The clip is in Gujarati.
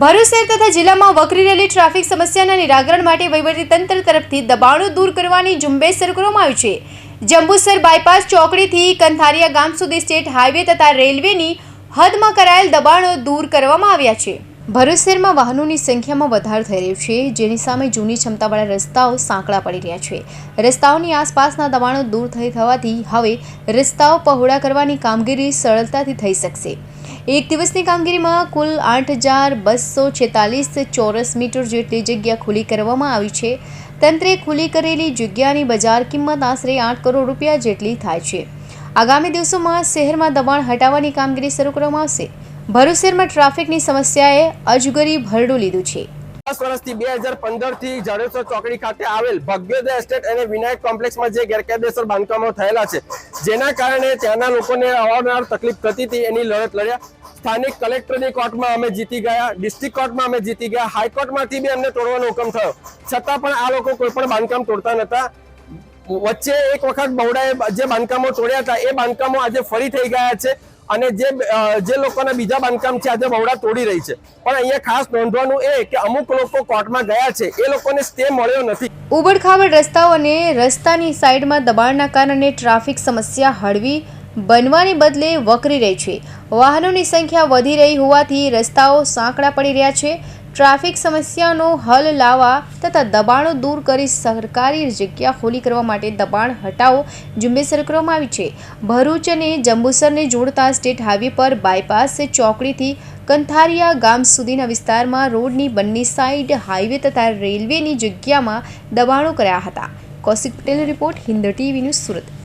ભરૂચ શહેર તથા જિલ્લામાં વકરી રહેલી ટ્રાફિક સમસ્યાના નિરાકરણ માટે વહીવટીતંત્ર તરફથી દબાણો દૂર કરવાની ઝુંબેશ શરૂ કરવામાં આવી છે. જંબુસર બાયપાસ ચોકડીથી કંથારિયા ગામ સુધી સ્ટેટ હાઈવે તથા રેલવેની હદમાં કરાયેલ દબાણો દૂર કરવામાં આવ્યા છે. ભરૂચ વાહનોની સંખ્યામાં વધારો થઈ રહ્યો છે. જેની સામે જૂની ક્ષમતાવાળા રસ્તાઓ સાંકડા પડી રહ્યા છે. રસ્તાઓની આસપાસના દબાણો દૂર થઈ થવાથી હવે રસ્તાઓ પહોળા કરવાની કામગીરી સરળતાથી થઈ શકશે. એક દિવસની કામગીરીમાં કુલ આઠ હજાર બસો છેતાલીસ ચોરસ મીટર જેટલી જગ્યા ખુલ્લી કરવામાં આવી છે. તંત્રે ખુલ્લી કરેલી જગ્યાની બજાર કિંમત આશરે આઠ કરોડ રૂપિયા જેટલી થાય છે. આગામી દિવસોમાં શહેરમાં દબાણ હટાવવાની કામગીરી શરૂ કરવામાં આવશે. ભરૂચ ટ્રાફિકની સમસ્યાએ અજગરી ભરડું લીધું છે. દસ વર્ષથી બે હજાર પંદરથી જાડેશ્વર ચોકડી ખાતે આવેલ ભગ્યોદય એસ્ટેટ અને વિનાયક કોમ્પ્લેક્સમાં જે ગેરકાયદેસર બાંધકામો થયેલા છે, જેના કારણે ત્યાંના લોકોને અવારનવાર તકલીફ થતી હતી, એની લડત લડ્યા. સ્થાનિક કલેક્ટરની કોર્ટમાં અમે જીતી ગયા, ડિસ્ટ્રિક્ટ કોર્ટમાં અમે જીતી ગયા હાઈકોર્ટમાંથી બી અમને તોડવાનો હુકમ થયો. છતાં પણ આ લોકો કોઈ પણ બાંધકામ તોડતા નહોતા. વચ્ચે એક વખત બહુડાએ જે બાંધકામો તોડ્યા હતા, એ બાંધકામો આજે ફરી થઈ ગયા છે. અને જે જે લોકોના બીજા બાંધકામ છે, આજે બહોળા તોડી રહી છે. પણ અહીંયા ખાસ નોંધવાનું એ કે અમુક લોકો કોર્ટમાં ગયા છે. એ લોકોને સ્ટે મળ્યો નથી. ઉબડખાબડ રસ્તાઓ અને રસ્તાની સાઈડમાં દબાણના કારણે ટ્રાફિક સમસ્યા હળવી બનવાની બદલે વકરી રહી છે. વાહનોની સંખ્યા વધી રહી હોવાથી રસ્તાઓ સાંકડા પડી રહ્યા છે. ટ્રાફિક સમસ્યાનો હલ લાવવા તથા દબાણો દૂર કરી સરકારી જગ્યા ખોલી કરવા માટે દબાણ હટાવો ઝુંબેશ કરવામાં આવી છે. ભરૂચ અને જંબુસરને જોડતા સ્ટેટ હાઈવે પર બાયપાસ ચોકડીથી કંથારિયા ગામ સુધીના વિસ્તારમાં રોડની બંને સાઈડ હાઈવે તથા રેલવેની જગ્યામાં દબાણો કર્યા હતા. Kaushik Patel report Hind TV news Surat.